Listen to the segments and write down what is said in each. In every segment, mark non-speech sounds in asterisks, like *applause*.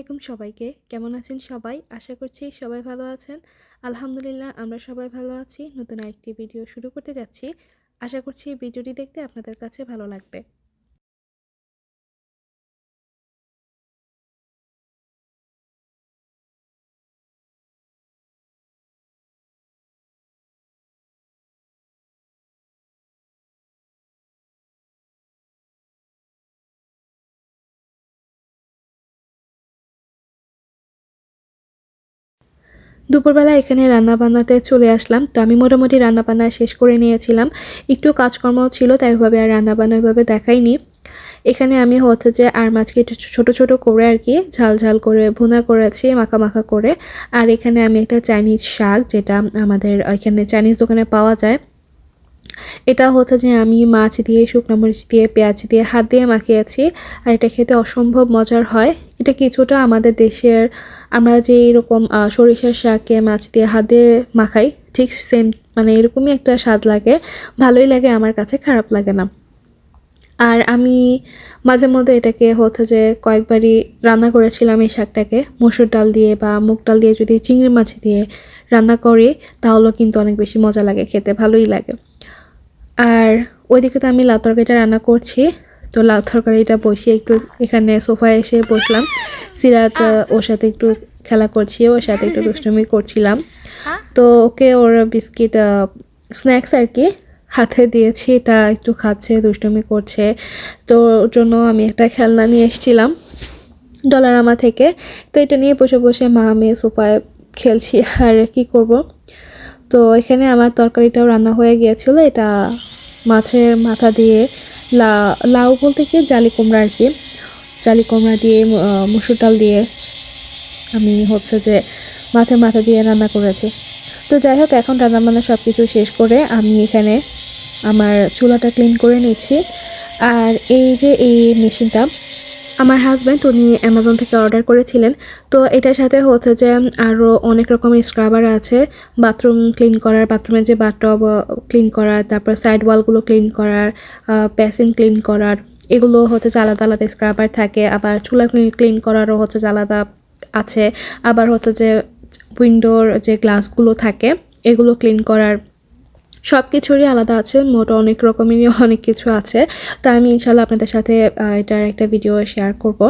আলাইকুম সবাইকে। কেমন আছেন সবাই? আশা করছি সবাই ভালো আছেন। আলহামদুলিল্লাহ, আমরা সবাই ভালো আছি। নতুন আরেকটি ভিডিও শুরু করতে যাচ্ছি। আশা করছি ভিডিওটি দেখতে আপনাদের কাছে ভালো লাগবে। দুপুরবেলা এখানে রান্না বান্নাতে চলে আসলাম। তো আমি মোটামুটি রান্না বান্না শেষ করে নিয়েছিলাম। একটু কাজকর্ম ছিল, তাই ওইভাবে আর রান্না বান্না ওইভাবে দেখাইনি। এখানে আমি হচ্ছে যে আর মাছকে একটু ছোটো ছোটো করে আর কি ঝাল ঝাল করে ভুনা করেছি, মাখা মাখা করে। আর এখানে আমি একটা চাইনিজ শাক, যেটা আমাদের এখানে চাইনিজ দোকানে পাওয়া যায়। এটা হচ্ছে যে আমি মাছ দিয়ে, শুকনো মরিচ দিয়ে, পেঁয়াজ দিয়ে হাত দিয়ে মাখিয়েছি আর এটা খেতে অসম্ভব মজার হয়। এটা কিছুটা আমাদের দেশের, আমরা যে এরকম সরিষার শাককে মাছ দিয়ে হাত দিয়ে মাখাই, ঠিক সেম মানে এরকমই একটা স্বাদ লাগে। ভালোই লাগে, আমার কাছে খারাপ লাগে না। আর আমি মাঝে মধ্যে এটাকে হচ্ছে যে কয়েকবারই রান্না করেছিলাম এই শাকটাকে। মসুর ডাল দিয়ে বা মুগ ডাল দিয়ে যদি চিংড়ি মাছ দিয়ে রান্না করি, তাহলেও কিন্তু অনেক বেশি মজা লাগে খেতে, ভালোই লাগে। আর ওইদিকে তো আমি লাউ তরকারিটা রান্না করছি। তো লাউ তরকারিটা বসিয়ে একটু এখানে সোফায় এসে বসলাম। সিরাত ওর সাথে একটু খেলা করছি ওর সাথে একটু দুষ্টমি করছিলাম। তো ওকে ওর বিস্কিট স্ন্যাক্স আর কি হাতে দিয়েছি। এটা একটু খাচ্ছে দুষ্টমি করছে। তো ওর জন্য আমি একটা খেলনা নিয়ে এসেছিলাম ডলারামা থেকে। তো এটা নিয়ে বসে বসে মা মেয়ে সোফায় খেলছি আর কি করব? তো এখানে আমার তরকারিটাও রান্না হয়ে গিয়েছিল। এটা মাছের মাথা দিয়ে লা, লাউ বলতে কি? জালি কুমড়া আর কি। জালি কুমড়া দিয়ে মুসুর ডাল দিয়ে আমি হচ্ছে যে মাছের মাথা দিয়ে রান্না করেছি। তো যাই হোক, এখন রান্না বান্না সব কিছু শেষ করে আমি এখানে আমার চুলাটা ক্লিন করে নিচ্ছি। আর এই যে এই মেশিনটা আমার হাজব্যান্ড উনি অ্যামাজন থেকে অর্ডার করেছিলেন। তো এটার সাথে হচ্ছে যে আরও অনেক রকমের স্ক্রাবার আছে। বাথরুম ক্লিন করার বাথরুমের যে বাথটব ক্লিন করার, তারপর সাইড ওয়ালগুলো ক্লিন করার প্যাসিং ক্লিন করার, এগুলো হচ্ছে আলাদা আলাদা স্ক্রাবার থাকে। আবার চুলা ক্লিন করারও হচ্ছে আলাদা আছে। আবার হচ্ছে যে উইন্ডোর যে গ্লাসগুলো থাকে, এগুলো ক্লিন করার সব কিছুরই আলাদা আছে, মোট অনেক রকমেরই *laughs* অনেক কিছু আছে। তা আমি ইনশাল্লাহ আপনাদের সাথে এটার একটা ভিডিও শেয়ার করব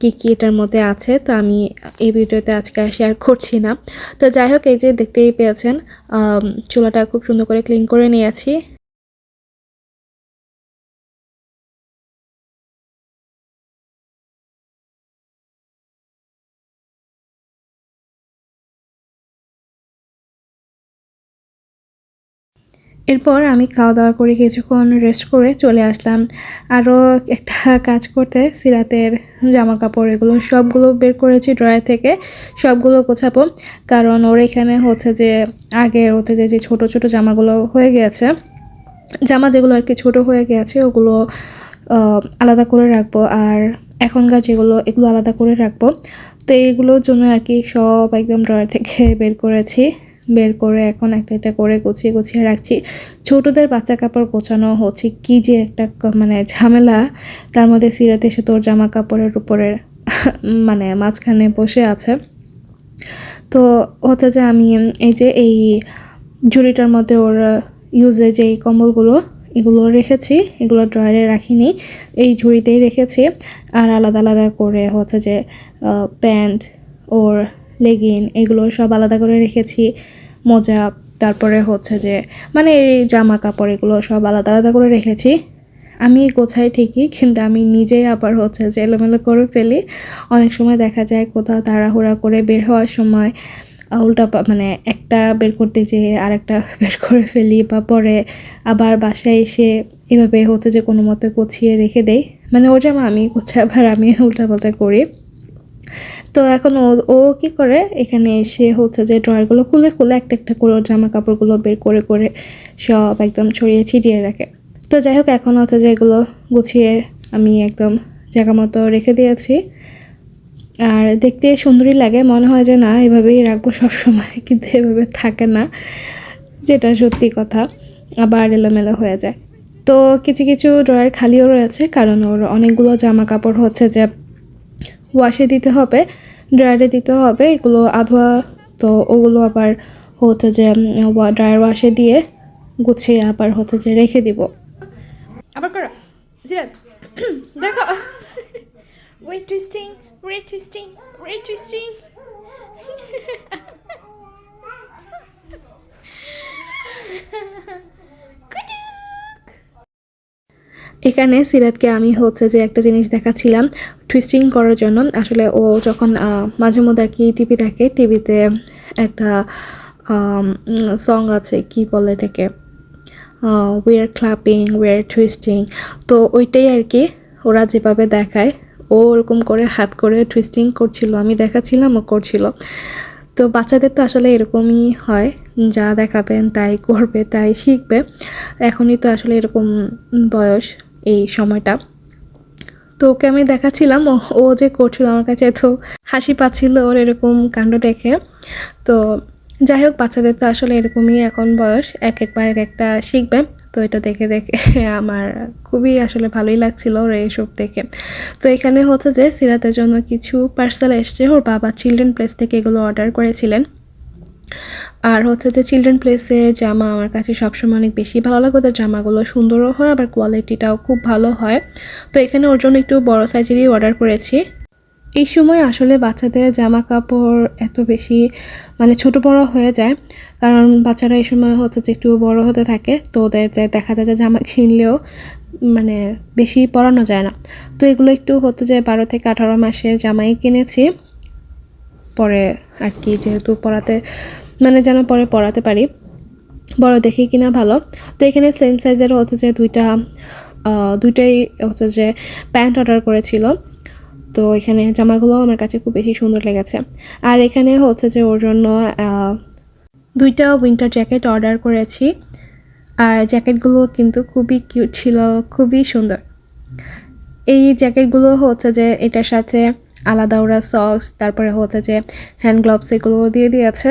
কি কি এটার মধ্যে আছে। তো আমি এই ভিডিওতে আজকে আর শেয়ার করছি না। তো যাই হোক, এই যে দেখতেই পেয়েছেন চুলাটা খুব সুন্দর করে ক্লিন করে নিয়েছি। এরপর আমি খাওয়া দাওয়া করে কিছুক্ষণ রেস্ট করে চলে আসলাম। আরও একটা কাজ করতে সিরাতের জামা কাপড় এগুলো সবগুলো বের করেছি ড্রয়ার থেকে, সবগুলো গোছাবো। কারণ ওর এখানে হচ্ছে যে, আগের হচ্ছে যে যে ছোটো ছোটো জামাগুলো হয়ে গেছে, জামা যেগুলো আর কি ছোটো হয়ে গেছে, ওগুলো আলাদা করে রাখব। আর এখনকার যেগুলো, এগুলো আলাদা করে রাখব। তো এইগুলোর জন্য আর কি সব একদম ড্রয়ার থেকে বের করেছি। বের করে এখন একটা একটা করে গুছিয়ে গুছিয়ে রাখছি। ছোটদের বাচ্চা কাপড় গোছানো হচ্ছে। কি যে একটা মানে ঝামেলা। তার মধ্যে সিরাতে এসে তোর জামা কাপড়ের উপরে মানে মাঝখানে বসে আছে। তো হচ্ছে যে আমি এই যে এই ঝুড়িটার মধ্যে ওর ইউজে যে কম্বলগুলো, এগুলো রেখেছি। এগুলো ড্রয়ারে রাখিনি। এই ঝুড়িতেই রেখেছি। আর আলাদা আলাদা করে হচ্ছে যে প্যান্ট, ওর লেগিন এগুলো সব আলাদা করে রেখেছি, মোজা, তারপরে হচ্ছে যে মানে এই জামা কাপড় এগুলো সব আলাদা আলাদা করে রেখেছি। আমি গোছাই ঠিকই, কিন্তু আমি নিজেই আবার হচ্ছে যে এলোমেলো করে ফেলি। অনেক সময় দেখা যায় কোথাও তাড়াহুড়া করে বের হওয়ার সময় উল্টা মানে একটা বের করতে যেয়ে আরেকটা *laughs* বের করে ফেলি বা পরে আবার বাসায় এসে এভাবে হচ্ছে যে কোনো মতে গুছিয়ে রেখে দেই। মানে ওটা আমি গোছাই আবার আমি উল্টা পাল্টা করি। তো এখন ও ও কী করে? এখানে এসে হচ্ছে যে ড্রয়ারগুলো খুলে খুলে একটা একটা করে জামা কাপড়গুলো বের করে করে সব একদম ছড়িয়ে ছিটিয়ে রাখে। তো যাই হোক, এখন হচ্ছে যে এগুলো গুছিয়ে আমি একদম জায়গা মতো রেখে দিয়েছি। আর দেখতে সুন্দরই লাগে, মনে হয় যে না, এভাবেই রাখব সবসময় *laughs* কিন্তু এভাবে থাকে না, যেটা সত্যি কথা। আবার এলোমেলো হয়ে যায়। তো কিছু কিছু ড্রয়ার খালিও রয়েছে, কারণ ওর অনেকগুলো জামা কাপড় হচ্ছে যে ওয়াশে দিতে হবে ড্রায়ারে দিতে হবে, এগুলো আধোয়া, তো ওগুলো আবার হচ্ছে যে ড্রায়ার ওয়াশে দিয়ে গুছিয়ে আবার হচ্ছে যে রেখে দিব। আবার করো। দেখো। Wait twisting wait twisting wait twisting এখানে সিরাতকে আমি হচ্ছে যে একটা জিনিস দেখাচ্ছিলাম টুইস্টিং করার জন্য। আসলে ও যখন মাঝে মধ্যে আর কি টিভি দেখে, টিভিতে একটা সং আছে, কি বলে এটাকে? উইয়ার ক্লাপিং উইয়ার টুইস্টিং তো ওইটাই আর কি ওরা যেভাবে দেখায়, ও ওরকম করে হাত করে টুইস্টিং করছিল, আমি দেখাচ্ছিলাম, ও করছিল। তো বাচ্চাদের তো আসলে এরকমই হয়, যা দেখাবেন তাই করবে, তাই শিখবে। এখনই তো আসলে এরকম বয়স। এই সময়টা। তো ওকে আমি দেখাচ্ছিলাম, ও যে করছিল আমার কাছে এত হাসি পাচ্ছিল ওর এরকম কাণ্ড দেখে। তো যাই হোক, বাচ্চাদের তো আসলে এরকমই এখন বয়স, এক একবার এক একটা শিখবে। তো এটা দেখে দেখে আমার খুবই আসলে ভালোই লাগছিল ওর এইসব দেখে। তো এখানে হচ্ছে যে সিরাতের জন্য কিছু পার্সেল এসছে। ওর বাবা চিলড্রেন প্লেস থেকে এগুলো অর্ডার করেছিলেন। আর হচ্ছে যে চিলড্রেন প্লেসের জামা আমার কাছে সবসময় অনেক বেশি ভালো লাগে। ওদের জামাগুলো সুন্দরও হয়, আবার কোয়ালিটিটাও খুব ভালো হয়। তো এখানে ওর জন্য একটু বড় সাইজেরই অর্ডার করেছি। এই সময় আসলে বাচ্চাদের জামা কাপড় এত বেশি মানে ছোট বড় হয়ে যায়, কারণ বাচ্চারা এই সময় হচ্ছে যে একটু বড় হতে থাকে। তো ওদের যে দেখা যায় যে জামা কিনলেও মানে বেশি পরানো যায় না। তো এগুলো একটু হচ্ছে যে বারো থেকে আঠারো মাসের জামাই কিনেছি। পরে আর কি, যেহেতু পড়াতে মানে যেন পরে পড়াতে পারি। বড় দেখি কিনা ভালো। তো এখানে সেম সাইজের হচ্ছে যে দুইটা দুইটাই হচ্ছে যে প্যান্ট অর্ডার করেছিল। তো এখানে জামাগুলো আমার কাছে খুব বেশি সুন্দর লেগেছে। আর এখানে হচ্ছে যে ওর জন্য দুইটা উইন্টার জ্যাকেট অর্ডার করেছি। আর জ্যাকেটগুলো কিন্তু খুবই কিউট ছিল, খুবই সুন্দর। এই জ্যাকেটগুলো হচ্ছে যে এটার সাথে আলাদা ওরা সক্স তারপরে হচ্ছে যে হ্যান্ড গ্লাভস এগুলো দিয়ে দিয়েছে।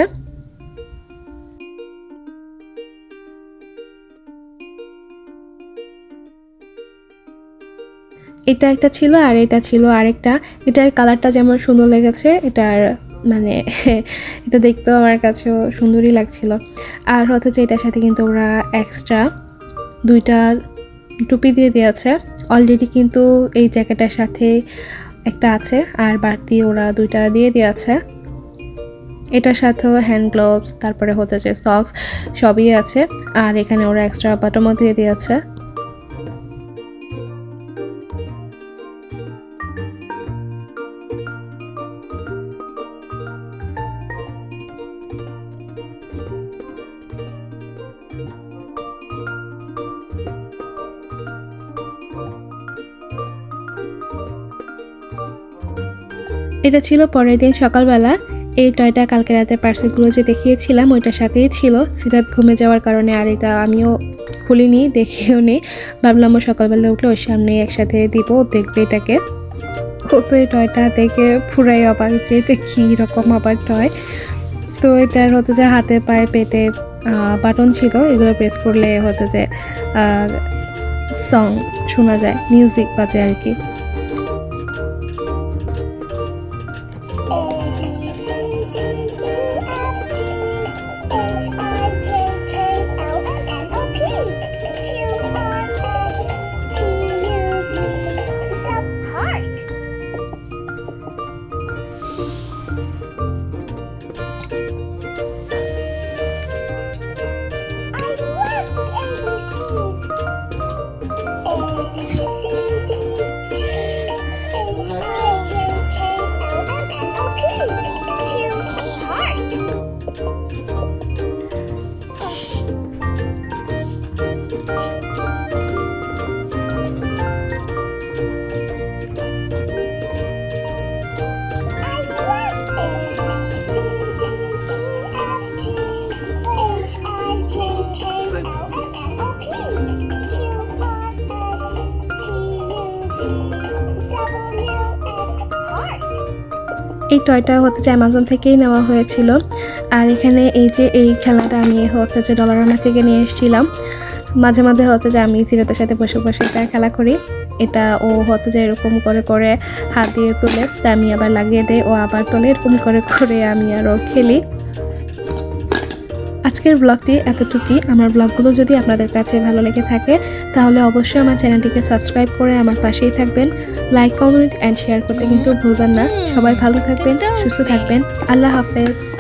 এটা একটা ছিল আর এটা ছিল আরেকটা। এটার কালারটা যেমন সুন্দর লেগেছে, এটার মানে *laughs* এটা দেখতেও আমার কাছেও সুন্দরই লাগছিল। আর হচ্ছে এটার সাথে কিন্তু ওরা এক্সট্রা দুইটা টুপি দিয়ে দিয়েছে। অলরেডি কিন্তু এই জ্যাকেটের সাথে একটা আছে, আর বাড়তি ওরা দুইটা দিয়ে দিয়েছে। এটার সাথেও হ্যান্ড গ্লোভস তারপরে হচ্ছে যে সক্স সবই আছে। আর এখানে ওরা এক্সট্রা বাটমও দিয়ে দিয়েছে। এটা ছিল পরের দিন সকালবেলা। এই টয়টা কালকে রাতে পার্সেলগুলো যে দেখিয়েছিলাম, ওইটার সাথেই ছিল। সিরাত ঘুমে যাওয়ার কারণে আর এটা আমিও খুলিনি, দেখেও নি। ভাবলাম ও সকালবেলা উঠলে ওর সামনে একসাথে দিব দেখবে এটাকে। ও তো এই টয়টা দেখে ফুরাই অবাক যে এটা কী রকম আবার টয়। তো এটার হচ্ছে যে হাতে পায়ে পেটে বাটন ছিল, এগুলো প্রেস করলে হচ্ছে যে সং শোনা যায় মিউজিক বাজে আর কি। এই টয়টা হচ্ছে অ্যামাজন থেকেই নেওয়া হয়েছিল। আর এখানে এই যে এই খেলাটা আমি হচ্ছে যে ডলারানা থেকে নিয়ে এসেছিলাম। মাঝে মাঝে হচ্ছে যে আমি সিরাতের সাথে বসে বসে এটা খেলা করি। এটা ও হচ্ছে যে এরকম করে করে হাত দিয়ে তুলে, তা আমি আবার লাগিয়ে দিই, ও আবার তোলে, এরকম করে করে আমি আরও খেলি। আজকের ব্লগটি এতটুকুই। আমার ব্লগগুলো যদি আপনাদের কাছে ভালো লেগে থাকে, তাহলে অবশ্যই আমার চ্যানেলটিকে সাবস্ক্রাইব করে আমার পাশেই থাকবেন। লাইক কমেন্ট অ্যান্ড শেয়ার করতে কিন্তু ভুলবেন না। সবাই ভালো থাকবেন সুস্থ থাকবেন। আল্লাহ হাফেজ।